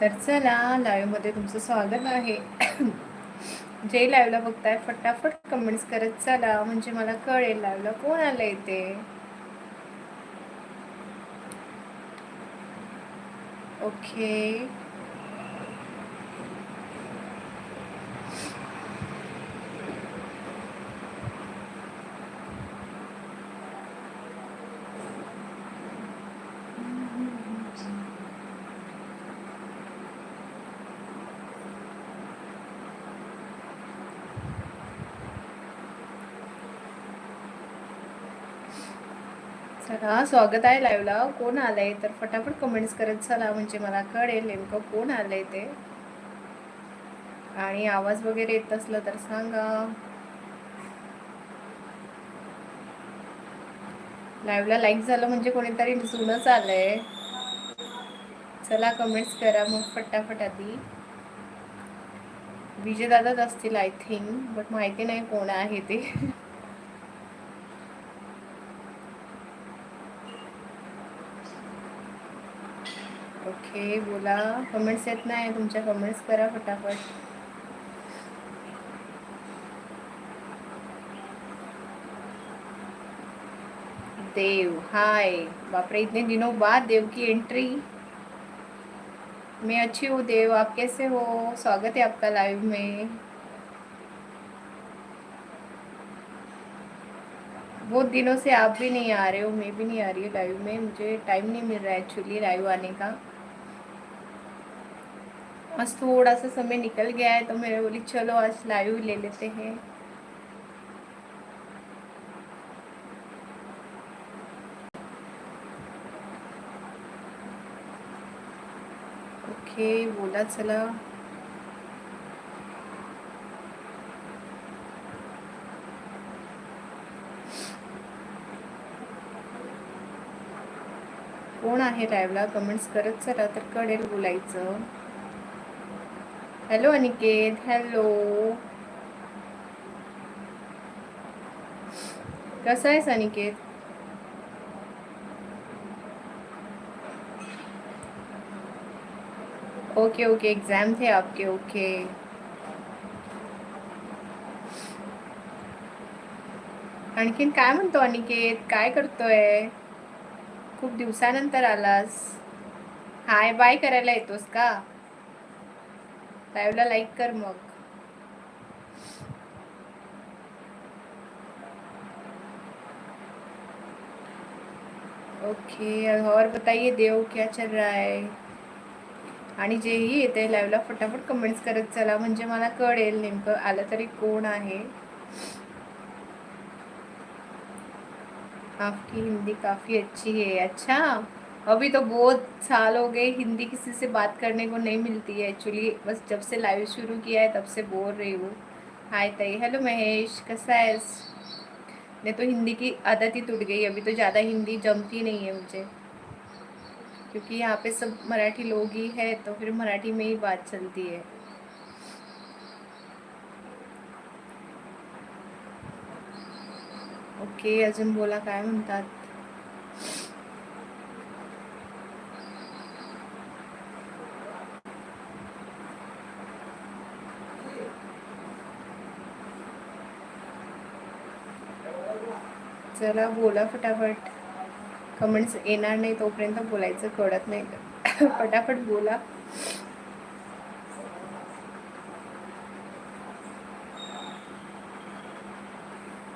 तर चला लाईव्हमध्ये तुमचं स्वागत आहे. जे लाईव्हला बघताय फटाफट कमेंट्स करत चला. म्हणजे मला कळेल लाईव्हला कोण आलंय ते. ओके चला स्वागत आहे लाईव्हला कोण आलंय? तर फटाफट कमेंट्स करत चला म्हणजे मला कळेल नेमकं कोण आलंय ते. आणि आवाज वगैरे येत असलं तर सांगा. लाईव्हला लाईक झालं म्हणजे कोणीतरी जुनच आलंय. चला कमेंट्स करा मग फटाफट आधी. विजय दादाच असतील आय थिंक बट माहिती नाही कोण आहे ते. ओके, बोला. कमेंट्स येत नाही, तुमच्या कमेंट्स करा फटाफट. देव, हाय. बापरे, इतने दिनों बाद देव की एंट्री मैं अच्छी हूँ देव, आप कैसे हो? स्वागत है आपका लाइव में. बहुत दिनों से आप भी नहीं आ रहे हो, मैं भी नहीं आ रही हूँ लाइव में. मुझे टाइम नहीं मिल रहा है एक्चुअली लाइव आने का. बस थोड़ा सा समय निकल गया है तो मैं बोली चलो आज लाइव ले लेते हैं. ओके बोला चला। कोण आहे लाईव्हला कमेंट्स करत चला तर कळेल बोलायचं. हॅलो अनिकेत हॅलो कसा आहेस अनिकेत ओके ओके एग्जाम थे आपके ओके आणखीन काय म्हणतो अनिकेत काय करतोय? खूप दिवसानंतर आलास. हाय बाय करायला येतोस का? लाईव्हला लाईक कर मग. ओके और बताइए देव क्या चल रहा है? आणि जेही येते लाईव्हला फटाफट कमेंट्स करत चला. म्हणजे मला कळेल नेमकं आलं तरी कोण आहे. आपकी हिंदी काफ़ी अच्छी है. अच्छा. अभी तो बहुत साल हो गए हिंदी किसी से बात करने को नहीं मिलती है एक्चुअली बस जब से लाइव शुरू किया है, तब से बोल रही हूँ। हाय तई हेलो महेश कैसा है? नहीं तो हिंदी की आदत ही टूट गई। अभी तो ज़्यादा हिंदी जमती नहीं है मुझे। क्योंकि यहाँ पे सब मराठी लोग ही है तो फिर मराठी में ही बात चलती है। ओके अजून बोला काय म्हणतात चला बोला फटाफट. कमेंट्स येणार नाही तोपर्यंत बोलायचं कळत नाही. फटाफट बोला.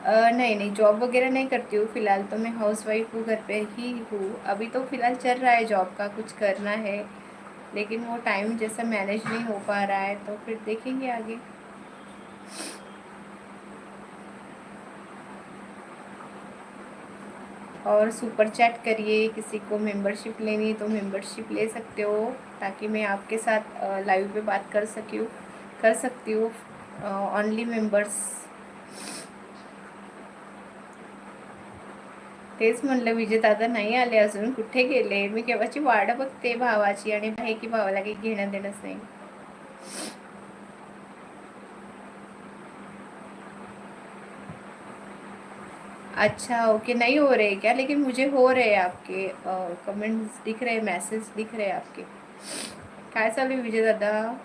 नहीं नहीं जॉब वगैरह नहीं करती हूँ फ़िलहाल तो. मैं हाउस वाइफ हूँ, घर पे ही हूँ. अभी तो फ़िलहाल चल रहा है जॉब का, कुछ करना है. लेकिन वो टाइम जैसा मैनेज नहीं हो पा रहा है तो फिर देखेंगे आगे. और सुपर चैट करिए किसी को मेंबरशिप लेनी है तो मेंबरशिप ले सकते हो ताकि मैं आपके साथ लाइव पे बात कर सकी कर सकती हूँ ओनली मेंबर्स तेच म्हणलं विजय दादा नाही आले अजून कुठे गेले? मी केव्हाची वाट बघते भावाची आणि भाई की भावाला काही घेणं देणंच नाही. अच्छा ओके नहीं हो रहे क्या? लेकिन मुझे हो रहे हैं आपके कमेंट्स दिख रहे हैं मैसेज दिख रहे हैं आपके। काय चालू आहे विजय दादा।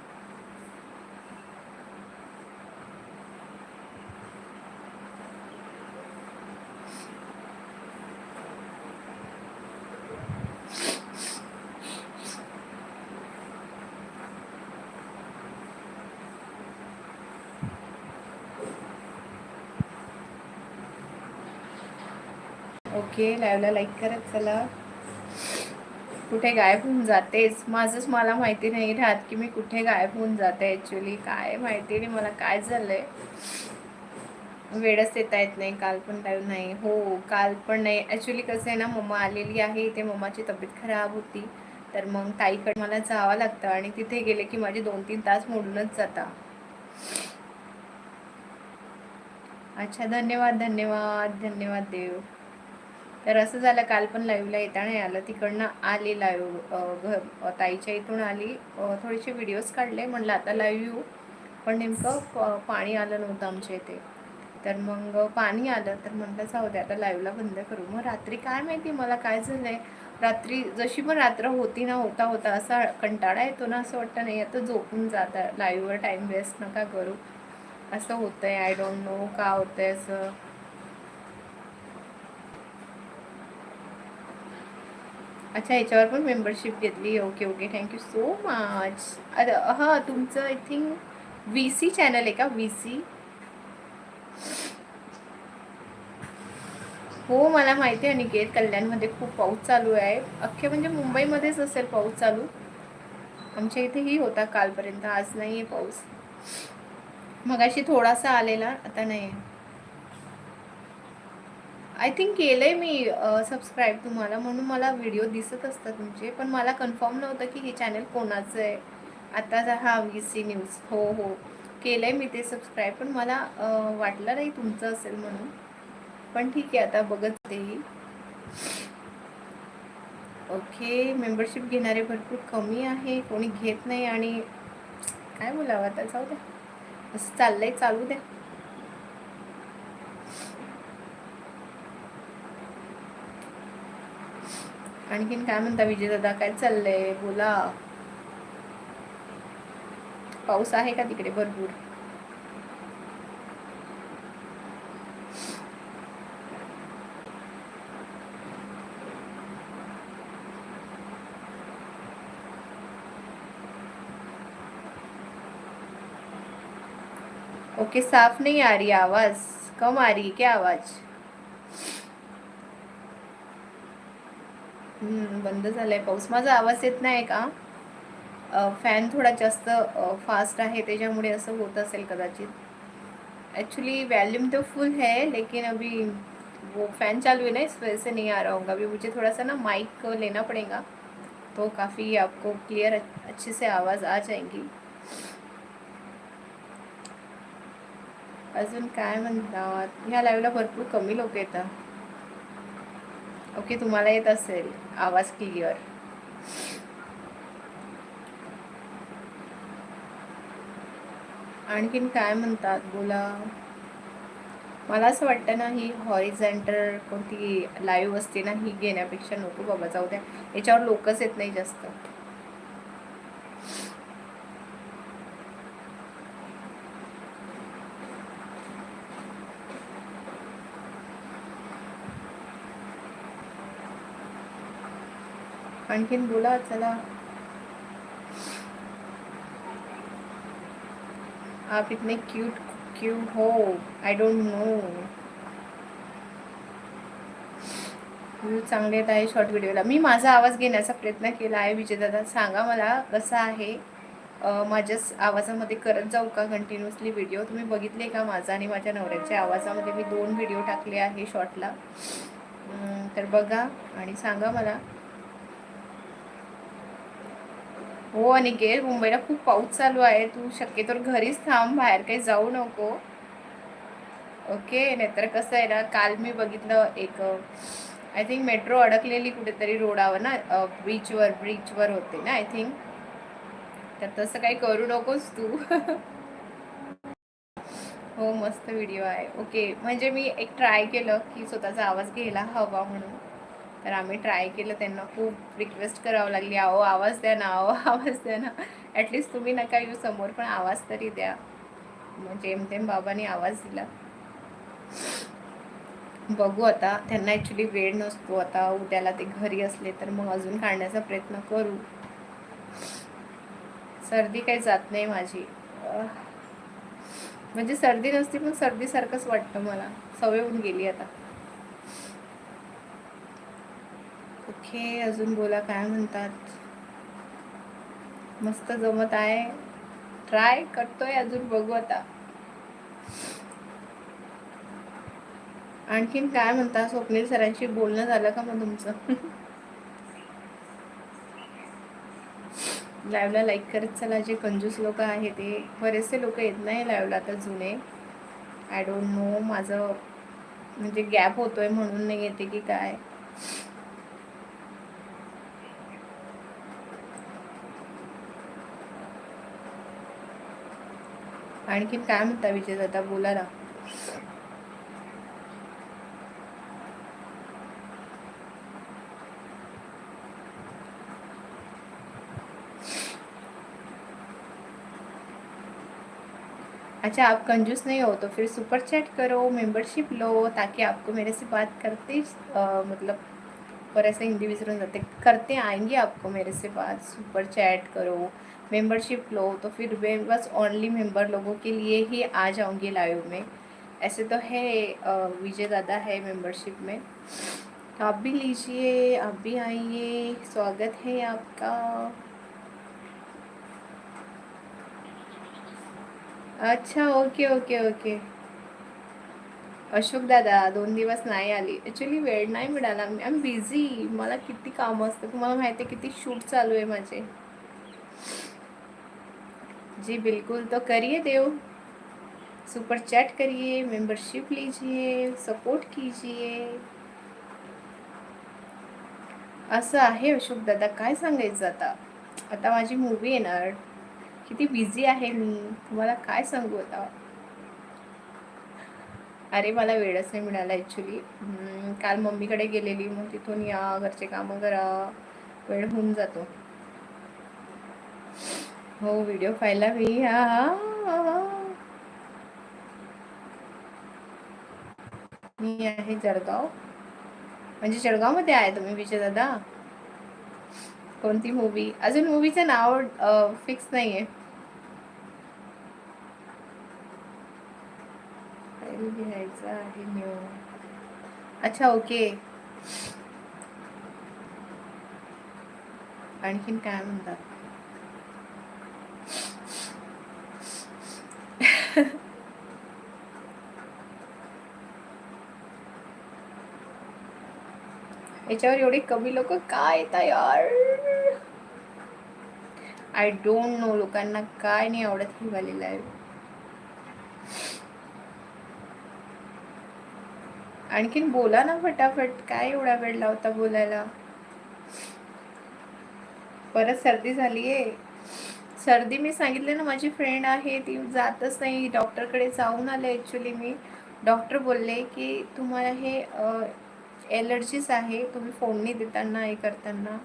ओके लाईव्हला लाईक करत चला. कुठे गायब होऊन जातेस? माझंच मला माहिती नाही राहत की मी कुठे गायब होऊन जाते ॲक्च्युली काय माहिती नाही मला काय झालं आहे वेळच येता येत नाही काल पण टाईम नाही. हो काल पण नाही. ॲक्च्युली कसं आहे ना मम्मा आलेली आहे इथे मम्माची तब्येत खराब होती. तर मग ताईकडे मला जावं लागतं आणि तिथे गेले की माझे दोन तीन तास मोडूनच जाता. अच्छा धन्यवाद धन्यवाद धन्यवाद देव. तर असं झालं काल पण लाईव्हला येताना आलं तिकडनं आली लाईव्ह घर. ताईच्या इथून आली. थोडेसे व्हिडिओज काढले. म्हणलं आता लाईव्ह येऊ. पण नेमकं पाणी आलं नव्हतं आमच्या इथे. तर मग पाणी आलं. तर म्हटलं जाऊ दे आता लाईव्हला बंद करू. मग रात्री काय माहिती मला काय झालं आहे रात्री जशी पण रात्र होती ना होता होता असा कंटाळा येतो ना असं वाटतं नाही आता झोपून जाता लाईव्हवर टाईम वेस्ट नका करू. असं होतं आहे आय डोंट नो का होतं आहे असं. अच्छा याच्यावर पण मेंबरशिप घेतली. Okay okay thank you so much अरे हां तुमचं I think V C channel आहे का? व्ही सी हो मला माहिती आहे निकेत कल्याणमध्ये खूप पाऊस चालू आहे. अख्खे म्हणजे मुंबईमध्येच असेल पाऊस चालू. आमच्या इथेही होता कालपर्यंत. आज नाही आहे पाऊस. मग अशी थोडासा आलेला आता नाही आहे आय थिंक केलं आहे मी सबस्क्राईब तुम्हाला म्हणून. मला व्हिडिओ दिसत असतात तुमचे पण मला कन्फर्म नव्हतं की हे चॅनल कोणाचं आहे. आता हा व्ही सी न्यूज हो हो. केलं आहे मी ते सबस्क्राईब पण मला वाटलं नाही तुमचं असेल म्हणून. पण ठीक आहे आता बघत तेही ओके मेंबरशिप घेणारे भरपूर कमी आहे कोणी घेत नाही आणि काय बोलावं आता? जाऊ द्या. असं चाललं आहे चालू द्या. आणखीन काय म्हणता विजय दादा काय चाललंय? बोला. पाऊस आहे का तिकडे भरपूर? ओके साफ नहीं आ रही आवाज. कम आ रही क्या आवाज? बंद झालाय पाऊस. माझा आवाज येत नाही का? फॅन थोडा जास्त फास्ट आहे त्याच्यामुळे असं होत असेल कदाचित. एक्चुअली वैल्यूम तो फुल है लेकिन अभी वो फैन चालू है ना इस वजह से नहीं आ रहा होगा. अभी मुझे थोड़ा सा ना माइक लेना पड़ेगा तो काफ़ी आपको क्लियर अच्छे से आवाज़ आ जाएंगी. अजून काय म्हणतात? ह्या लाईव्हला भरपूर कमी लोक येतात. ओके तुम्हाला येत असेल. आवाज क्लिअर आणखीन काय म्हणतात? बोला. मला असं वाटतं ना ही हॉरिझेंटर कोणती लाईव्ह असते ना ही घेण्यापेक्षा नको बाबा जाऊ द्या. याच्यावर लोकच येत नाही जास्त. आणखीन बोला चला. आप इतने क्यूट क्यूट हो. आय डोंट नो चांगले येत आहे शॉर्ट व्हिडिओला मी माझा आवाज घेण्याचा प्रयत्न केला आहे विजयदादा. सांगा मला कसा आहे? माझ्याच आवाजामध्ये करत जाऊ का कंटिन्युअसली व्हिडिओ तुम्ही बघितले का माझा आणि माझ्या नवऱ्याच्या आवाजामध्ये? मी दोन व्हिडिओ टाकले आहे शॉर्टला तर बघा आणि सांगा मला. हो अनिकेत मुंबईला खूप पाऊस चालू आहे. तू शक्यतो घरीच थांब बाहेर काही जाऊ नको. ओके नाहीतर कसं आहे ना काल मी बघितलं एक आय थिंक मेट्रो अडकलेली कुठेतरी रोडावर ना बीचवर ब्रिजवर होते ना आय थिंक तर तसं काही करू नकोस तू. हो मस्त व्हिडिओ आहे. ओके म्हणजे मी एक ट्राय केलं की स्वतःचा आवाज घ्यायला हवा म्हणून. तर आम्ही ट्राय केलं त्यांना खूप रिक्वेस्ट करावं लागली अहो आवाज द्या ना अहो आवाज द्या ना. ॲटलिस्ट तुम्ही नका येऊ समोर पण आवाज तरी द्या. मग जेमतेम बाबांनी आवाज दिला. बघू आता त्यांना ॲक्च्युली वेळ नसतो आता उद्याला ते घरी असले तर मग अजून काढण्याचा प्रयत्न करू. सर्दी काही जात नाही माझी. म्हणजे सर्दी नसती पण सर्दीसारखंच वाटतं मला. सवय होऊन गेली आता. ओके अजून बोला काय म्हणतात? मस्त जमत आहे. ट्राय करतोय अजून बघू आता. आणखीन काय म्हणता? स्वप्नील सरांशी बोलणं झालं का मग तुमचं? लाईव्हला लाईक करत चला जे कंजूस लोक आहे ते. बरेचसे लोक येत नाही लाईव्हला आता जुने. आय डोंट नो माझं म्हणजे गॅप होतोय म्हणून नाही येते की काय. आणखीन काय म्हणता विजय दादा? बोला ना. अच्छा आप कंजूस नहीं हो तो फिर सुपर चैट करो मेंबरशिप लो ताकि आपको मेरे से बात करते आ, मतलब और ऐसे हिंदी विसरून जाते करते आएँगे आपको मेरे से बात सुपर चैट करो मेंबरशिप लो तो फिर मैं बस ओनली मेंबर लोगों के लिए ही आ जाऊँगी लाइव में। ऐसे तो है विजय दादा है मेंबरशिप में। तो आप भी लीजिए, आप भी आइए, स्वागत है आपका। अच्छा ओके ओके ओके अशोक दादा दोन दिवस नाही आली. ॲक्च्युली वेळ नाही मिळाला. आम्ही बिझी मला किती कामं असतं. तुम्हाला माहिती आहे किती शूट चालू आहे माझे. जी बिल्कुल तो करिए देव. सुपर चैट करिए मेंबरशिप लीजिए सपोर्ट कीजिए असं आहे अशोक दादा. काय सांगायचं आता? आता माझी मूवी येणार. किती बिझी आहे मी. तुम्हाला काय सांगू आता? अरे मला वेळच नाही मिळाला ॲक्च्युली काल मम्मीकडे गेलेली मग तिथून या घरचे कामं करा वेळ होऊन जातो. हो व्हिडिओ पाहिला मी मी आहे जळगाव. म्हणजे जळगावमध्ये आहे तुम्ही विजय दादा? कोणती मूवी अजून मूवीचं नाव फिक्स नाही आहे घ्यायचा आहे न्यू अच्छा ओके. आणखीन काय म्हणतात? याच्यावर एवढी कमी लोक काय येतात यार? आय डोंट नो लोकांना काय नाही आवडत ही वाली लाईव्ह आणखीन बोला ना फटाफट काय एवढा वेळ लावता बोलायला? परत सर्दी झालीये. सर्दी मी सांगितले ना माझी फ्रेंड आहे ती जातच नाही. डॉक्टरकडे जाऊन आले ॲक्च्युली मी. डॉक्टर बोलले की तुम्हाला हे एलर्जीज आहे तुम्ही फोडणी देताना हे करताना.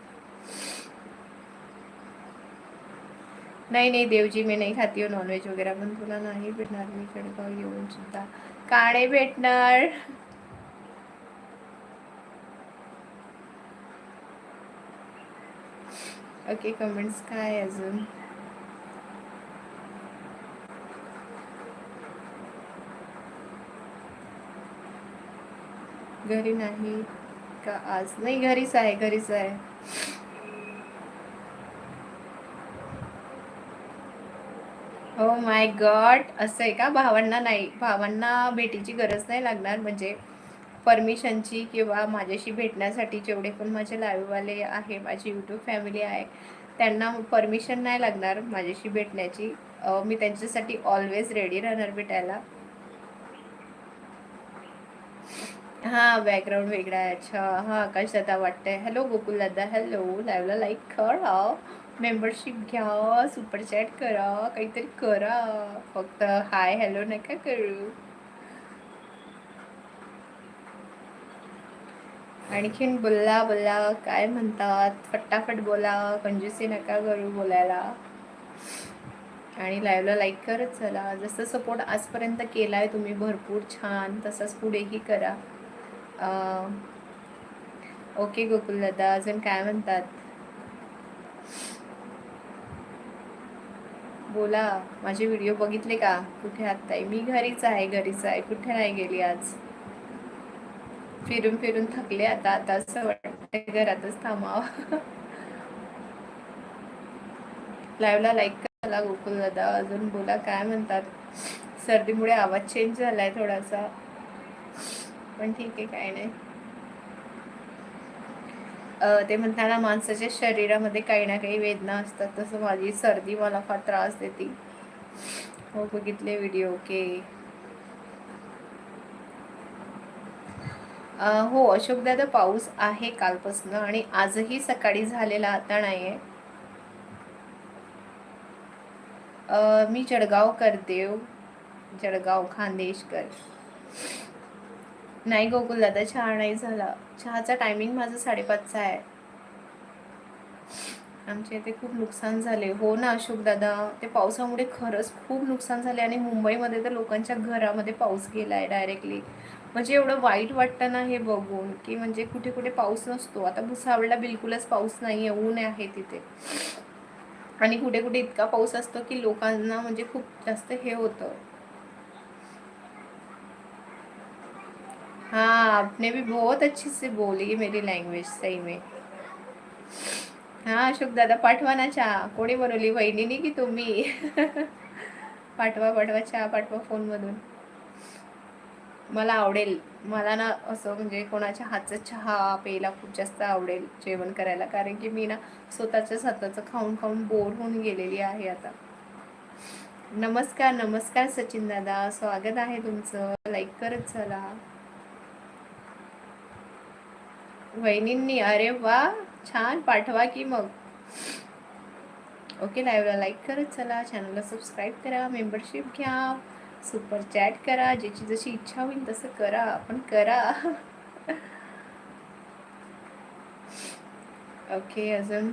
नाही नाही देवजी मी नाही खाती नॉनव्हेज वगैरे. पण तुला नाही भेटणार मी कडगाव येऊन सुद्धा. काळे भेटणार. ओके कमेंट्स काय अजून. घरी नाही का आज? नाही घरीच आहे घरीच आहे. हो माय गॉड असं आहे का? भावांना नाही भावांना भेटीची गरज नाही लागणार म्हणजे परमिशनची किंवा माझ्याशी भेटण्यासाठी जेवढे पण माझे लाईव्हवाले आहे माझी यूट्यूब फॅमिली आहे त्यांना परमिशन नाही लागणार माझ्याशी भेटण्याची. मी त्यांच्यासाठी ऑलवेज रेडी राहणार भेटायला. हा बॅकग्राऊंड वेगळा आहे. अच्छा हा आकाश दादा वाटतंय. हॅलो गोकुल दादा. हॅलो लाईव्हला लाईक करा. मेंबरशिप घ्या. सुपर चॅट करा. काहीतरी करा. फक्त हाय हॅलो नका करू. आणखीन बोलला बोलला काय म्हणतात? फटाफट बोला कंजूसी नका करू बोलायला. आणि लाईव्हला लाईक करत चला. जसं सपोर्ट आजपर्यंत केला आहे तुम्ही भरपूर छान तसंच पुढेही करा. ओके गोकुल दादा अजून काय म्हणतात? बोला. माझे व्हिडिओ बघितले का? कुठे आत्ताय मी घरीच आहे घरीच आहे. कुठे नाही गेली आज? फिरून फिरून थकले. आता आता असं वाटतं घरातच थांबावं. लाईव्हला लाईक करा गोकुल दादा. अजून बोला काय म्हणतात? सर्दीमुळे आवाज चेंज झालाय थोडासा. पण ठीक आहे काय नाही. ते म्हणताना माणसाच्या शरीरामध्ये काही ना काही वेदना असतात. तसं माझी सर्दी मला फार त्रास देते. हो बघितले व्हिडिओ ओके हो अशोक दादा पाऊस आहे कालपासून आणि आजही सकाळी झालेला आता नाहीये. आहे मी जळगाव करदेव जळगाव खानदेशकर. नाही गोकुल दादा चहा नाही झाला. चहाचा टायमिंग माझा साडेपाचचा आहे. आमच्या इथे खूप नुकसान झाले. हो ना अशोक दादा ते पावसामुळे खरंच खूप नुकसान झाले आणि मुंबईमध्ये तर लोकांच्या घरामध्ये पाऊस गेला आहे डायरेक्टली म्हणजे एवढं वाईट वाटतं ना हे बघून की म्हणजे कुठे कुठे पाऊस नसतो. आता भुसावळला बिलकुलच पाऊस नाही आहे ऊन आहे तिथे. आणि कुठे कुठे इतका पाऊस असतो की लोकांना म्हणजे खूप जास्त हे होतं. हाँ आपने भी बहुत अच्छी से बोली मेरी लँग्वेज सही में. हा अशोक दादा पाठवा ना चहा. कोणी बनवली? वहिनीनी की तुम्ही? पाठवा पाठवा चहा पाठवा फोनमधून मला आवडेल. मला ना असं म्हणजे कोणाच्या हातचा चहा प्यायला खूप जास्त आवडेल जेवण करायला. कारण की मी ना स्वतःच्याच हाताचं खाऊन खाऊन बोर होऊन गेलेली आहे आता. नमस्कार नमस्कार सचिन दादा. स्वागत आहे तुमचं. लाईक करत चला. वहिनींनी अरे वा! छान. पाठवा की मग. ओके लाईव्हला लाईक करत चला. चॅनलला सबस्क्राईब करा. मेंबरशिप घ्या. सुपर चॅट करा ज्याची जशी इच्छा होईल तसं करा पण करा. ओके अजून.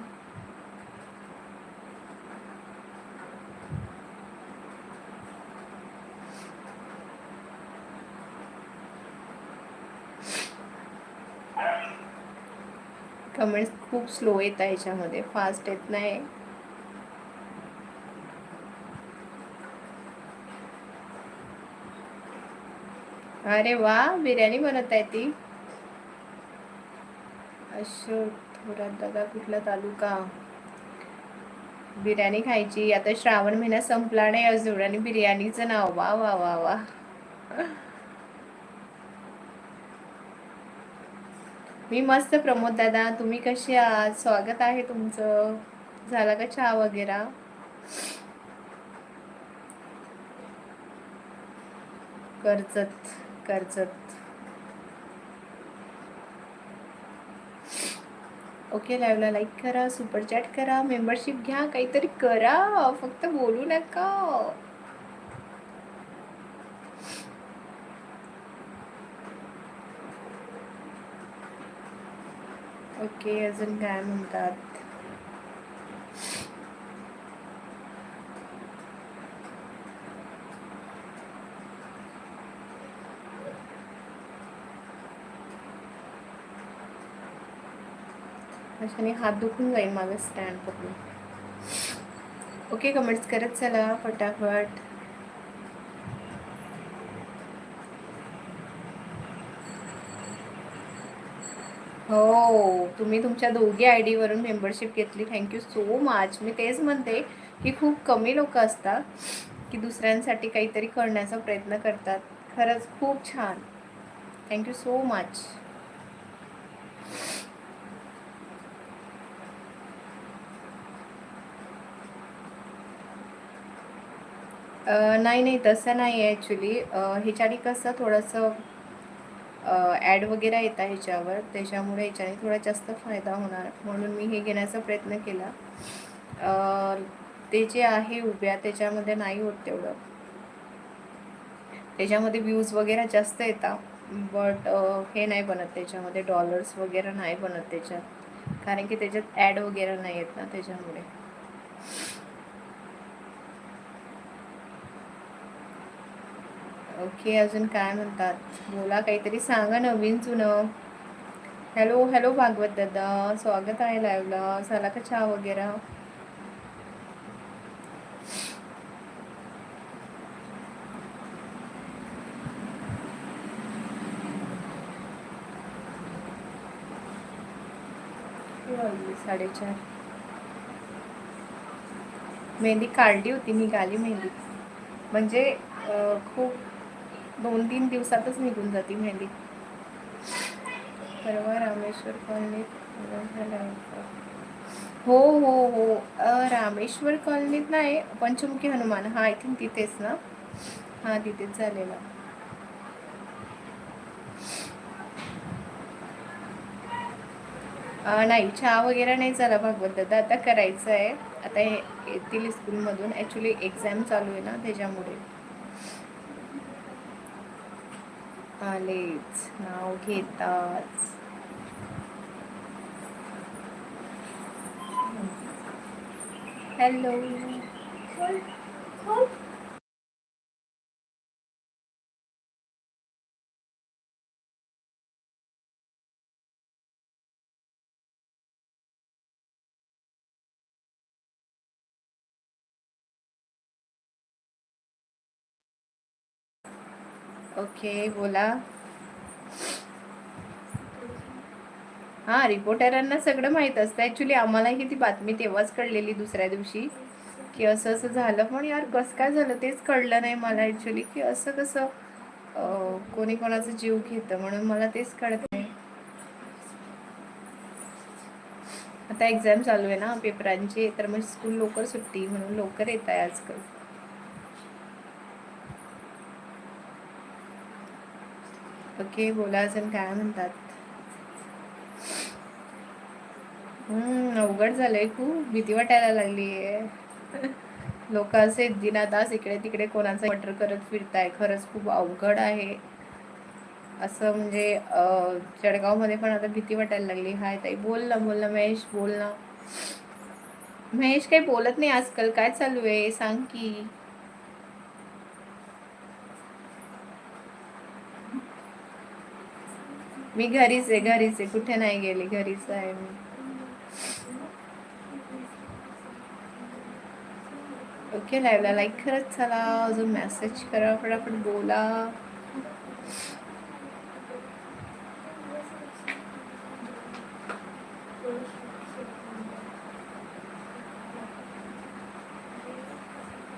कमेंट्स खूप स्लो येत आहे ह्याच्यामध्ये फास्ट येत नाही. अरे वा बिर्याणी बनवत आहे ती. अशोक थोरात दादा कुठला तालुका. बिर्याणी खायची आता श्रावण महिना संपला नाही अजून आणि बिर्याणीचं नाव वा वा वा वा. मी मस्त प्रमोद दादा तुम्ही कसे आहात? स्वागत आहे तुमचं. झाला का चहा वगैरे? कर्जत कर्जत ओके लाईव्हला लाईक करा सुपर चॅट करा मेंबरशिप घ्या काहीतरी करा फक्त बोलू नका. ओके अजून काय म्हणतात? अशाने हात दुखून जाईल माझं स्टँड पकडून ओके कमेंट्स करत चला फटाफट. हो तुम्ही तुमच्या दोघी आय डीवरून मेंबरशिप घेतली. थँक्यू सो मच मी तेच म्हणते की खूप कमी लोक असतात की दुसऱ्यांसाठी काहीतरी करण्याचा प्रयत्न करतात. खरंच खूप छान. थँक्यू सो मच नाही नाही तसं नाही आहे ॲक्च्युली ह्याच्याने कसं थोडंसं ॲड वगैरे येत आहे ह्याच्यावर. त्याच्यामुळे ह्याच्याने थोडा जास्त फायदा होणार. म्हणून मी हे घेण्याचा प्रयत्न केला. ते जे आहे उभ्या त्याच्यामध्ये नाही होत तेवढं. त्याच्यामध्ये व्ह्यूज वगैरे जास्त येतात. बट हे नाही बनत त्याच्यामध्ये. डॉलर्स वगैरे नाही बनत त्याच्यात. कारण की त्याच्यात ॲड वगैरे नाही येत ना त्याच्यामुळे. ओके अजून काय म्हणतात? बोला काहीतरी सांगा नवीन जुनं. हॅलो हॅलो भागवत दादा. स्वागत आहे लाईव्हला झाला का चहा वगैरे? साडेचार. मेहंदी काढली होती निघाली मेहंदी. म्हणजे खूप दोन तीन दिवसातच निघून जाते मेहंदी परवा रामेश्वर कॉलनीत हो हो हो. रामेश्वर कॉलनीत नाही पंचमुखी हनुमान. हा आय थिंक तिथेच ना? हा तिथेच झालेला. नाही चहा वगैरे नाही झाला भागवत दादा. आता करायचं आहे आता हे येतील स्कूलमधून ॲक्च्युली एक्झाम चालू आहे ना त्याच्यामुळे. आलेच. नाव घेतात. हॅलो ओके बोला. हां रिपोर्टरांना सगळं माहीत असतं. ॲक्च्युली आम्हालाही ती बातमी तेव्हाच कळलेली दुसऱ्या दिवशी. की असं असं झालं. पण यार कसं काय झालं? तेच कळलं नाही मला ॲक्च्युली की असं कसं कोणी कोणाचा जीव घेतं म्हणून मला तेच कळत नाही. आता एक्झाम चालू आहे ना पेपरांची. तर मग स्कूल लवकर सुट्टी म्हणून लवकर येत आहे आजकाल. ओके बोला अजून काय म्हणतात? हम्म अवघड झालंय खूप. भीती वाटायला लागली आहे लोक असे दिनादास इकडे तिकडे कोणाचा मटर करत फिरताय. खरंच खूप अवघड आहे. असं म्हणजे जळगावमध्ये पण आता भीती वाटायला लागली. हाय ताई बोल ना बोल ना महेश बोल ना. महेश काही बोलत नाही आजकाल. काय चालू आहे? सांग की. मी घरीच आहे घरीच आहे. कुठे नाही गेले घरीच आहे मी. ओके लाईव्हला लाईक खरंच चला. अजून मेसेज करा. फटाफट बोला.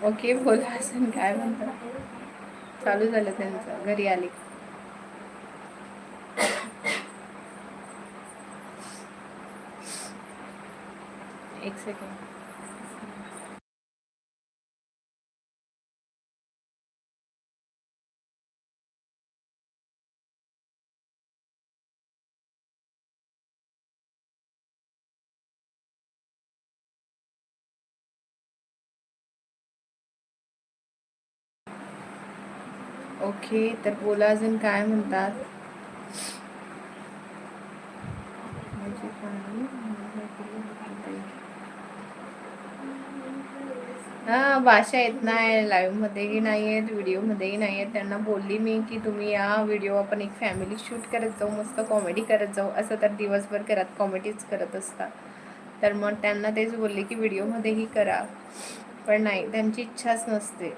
ओके बोला. अजून काय म्हणता? चालू झालं त्यांचं. घरी आले. सेकंड ओके तर बोला अजून काय म्हणतात? म्हणजे हां भाषा येत नाही लाईव्हमध्येही नाही आहेत व्हिडिओमध्येही नाही आहेत त्यांना बोलली मी की तुम्ही या व्हिडिओ आपण एक फॅमिली शूट करत जाऊ मस्त कॉमेडी करत जाऊ. असं तर दिवसभर करत कॉमेडीच करत असतात. तर मग त्यांना तेच बोलले की व्हिडिओमध्येही करा. पण नाही त्यांची इच्छाच नसते.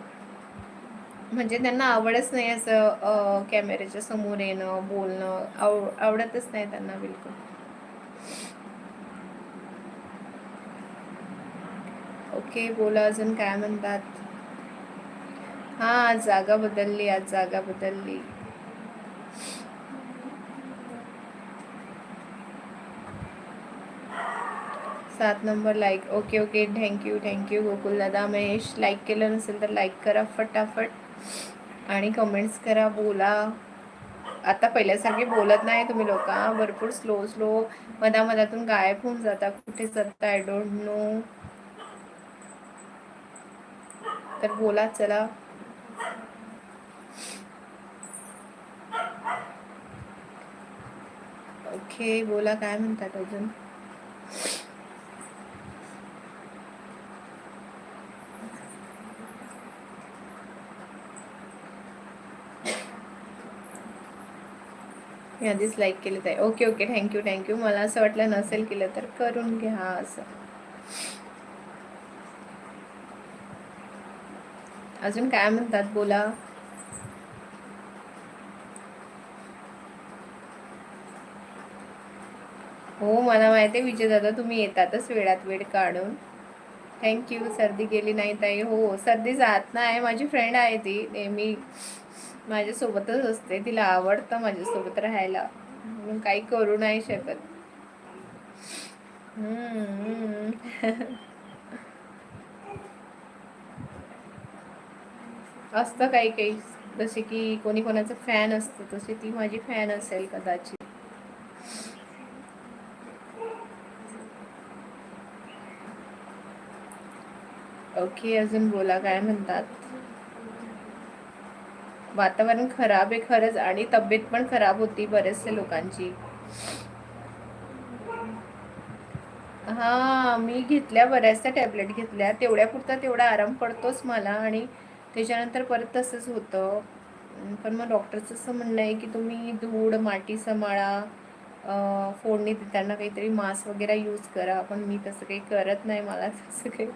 म्हणजे त्यांना आवडच नाही असं कॅमेऱ्याच्या समोर येणं बोलणं. आव आवडतच नाही त्यांना बिलकुल. ओके बोला अजून काय म्हणतात? हा जागा बदलली आज जागा बदलली. सात number like okay okay thank you thank you Gokul दादा महेश. लाईक केलं नसेल तर लाईक करा फटाफट. आणि कमेंट्स करा बोला. आता पहिल्यासारखे बोलत नाही तुम्ही लोक भरपूर स्लो स्लो मधामधातून गायब होऊन जाता कुठे जाता आय डोंट नो तर बोला चला. ओके बोला काय म्हणतात अजून? मी आधीच लाईक केलं आहे. ओके ओके थँक्यू थँक्यू मला असं वाटलं नसेल केलं तर करून घ्या असं. अजून काय म्हणतात? बोला. हो मला माहिती आहे विजय दादा तुम्ही येतातच वेळात वेळ काढून. थँक्यू सर्दी गेली नाही ताई. हो सर्दी जात नाही. माझी फ्रेंड आहे ती. नेहमी माझ्यासोबतच असते. तिला आवडतं माझ्यासोबत राहायला. म्हणून काही करू नाही शकत. असतं काही काही. जसे की कोणी कोणाचं फॅन असतं तसे ती माझी फॅन असेल कदाचित. ओके अजून बोला काय म्हणतात? वातावरण खराब आहे खरंच आणि तब्येत पण खराब होती बरेचसे लोकांची. हा मी घेतल्या बऱ्याचशा टॅबलेट घेतल्या. तेवढ्या पुरता तेवढा आराम पडतोच मला आणि त्याच्यानंतर परत तसंच होतं. पण मग डॉक्टरचं असं म्हणणं आहे की तुम्ही धूळ माटी समाळा फोडणी देताना काहीतरी मास्क वगैरे यूज करा. पण मी तसं काही करत नाही. मला तसं काही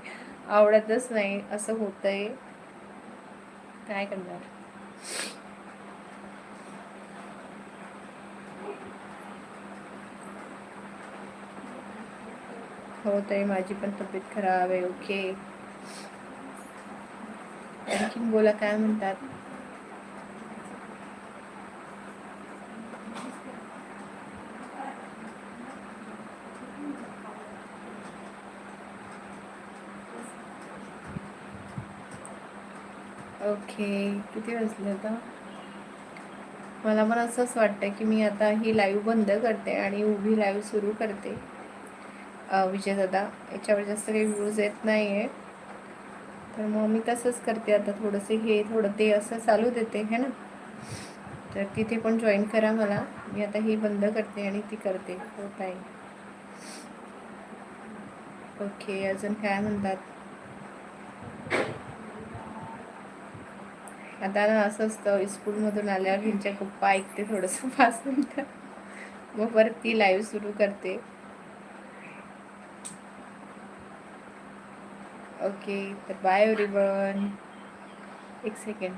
आवडतच नाही. असं होतंय. काय करणार? हो आहे माझी पण तब्येत खराब आहे. ओके आणखीन बोला काय म्हणतात ओके किती वाजले आता मला पण असंच वाटतं की मी आता ही लाईव्ह बंद करते आणि उभी लाईव्ह सुरू करते. विजय दादा याच्यावर जास्त काही व्ह्यूज येत नाही आहे तर मग मी तसंच करते आता थोडंसं हे थोडं ते असं चालू देते है ना? तर तिथे पण जॉईन करा मला. मी आता ही बंद करते आणि ती करते. हो आहे ओके अजून काय म्हणतात? आता ना असं असतं स्कूलमधून आल्यावर ह्यांच्या गप्पा ऐकते थोडंसं पाच मिनटं. मग परत ती लाईव्ह सुरू करते. ओके तर बाय एव्हरीवन एक सेकंड